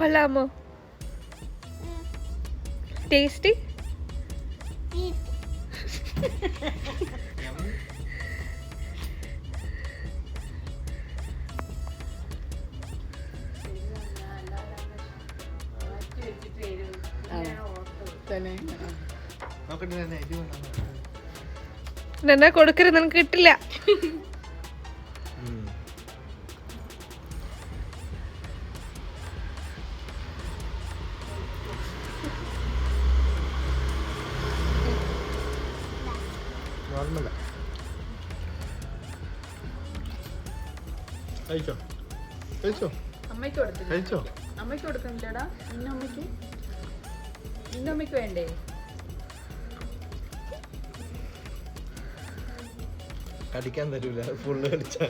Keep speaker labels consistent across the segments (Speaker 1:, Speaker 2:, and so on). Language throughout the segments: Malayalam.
Speaker 1: കൊള്ളാമോ? ടേസ്റ്റി കൊടുക്കരുത് നിനക്ക് കിട്ടില്ല.
Speaker 2: നോർമല. കഴിച്ചോ? കഴിച്ചോ?
Speaker 3: അമ്മയ്ക്ക് കൊടുത്തില്ല.
Speaker 2: കഴിച്ചോ?
Speaker 3: അമ്മയ്ക്ക് കൊടുക്കുന്നില്ലടാ. നിന്റെ അമ്മയ്ക്ക്? നിന്റെ അമ്മയ്ക്ക് വേണ്ടേ?
Speaker 2: കടിക്കാൻ തരൂല. ഫുള്ള് കടിച്ചാ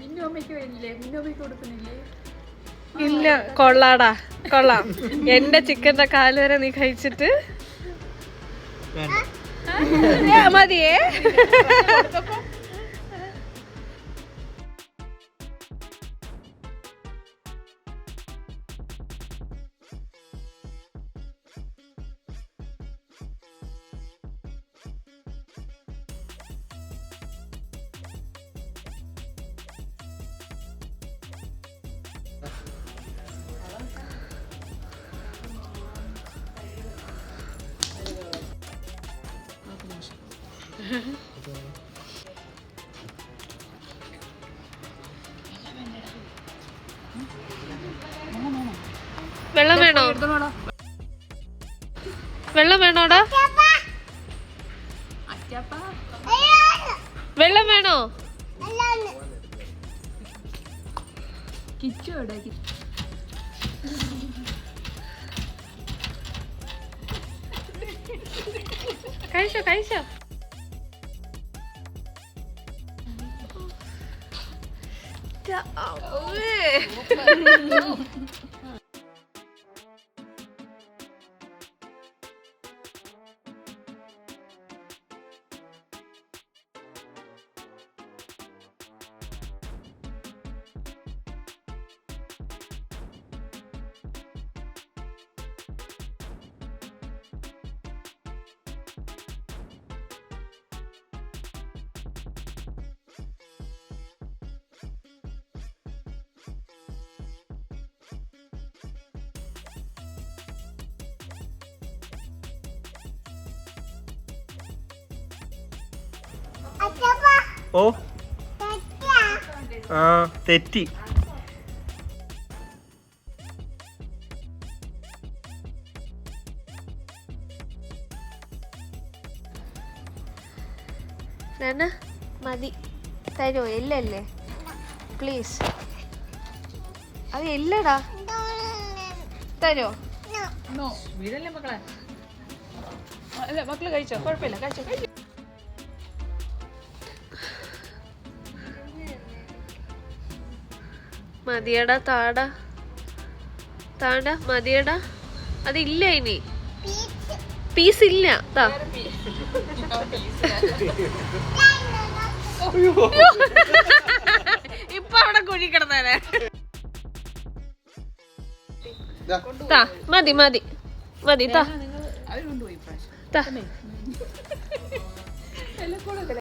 Speaker 3: മിന്നു അമ്മയ്ക്ക് വേണ്ടില്ലേ മിന്നു അമ്മയ്ക്ക് കൊടുക്കുന്നില്ലേ?
Speaker 1: ഇല്ല കൊള്ളാടാ കൊള്ളാം. എന്റെ ചിക്കന്റെ കാൽ വരെ നീ കഴിച്ചിട്ട്. മതിയേ. വെള്ളം വേണോ? വെള്ളം വേണോടാ? വെള്ളം വേണോ?
Speaker 3: കിച്ചു എവിടെ? കിച്ചു
Speaker 1: കഴിച്ചോ കഴിച്ചോ
Speaker 2: ഓ. ആ തെറ്റി.
Speaker 1: മതി. തരോ എല്ലല്ലേ? പ്ലീസ്. അത് എല്ലടാ. തരോ?
Speaker 3: നോ. വീടല്ലേ മക്കളെ. അല്ല മക്കൾ കഴിച്ചോ? കുഴപ്പമില്ല കഴിച്ചോ.
Speaker 1: മതിയടാ താടാ. താണ്ട മതിയടാ. അതില്ല ഇനി. പീസ് ഇല്ല. താ ഇപ്പൊ അവിടെ കുഴിക്കിടന്നേ താ മതി മതി. മതി താ താ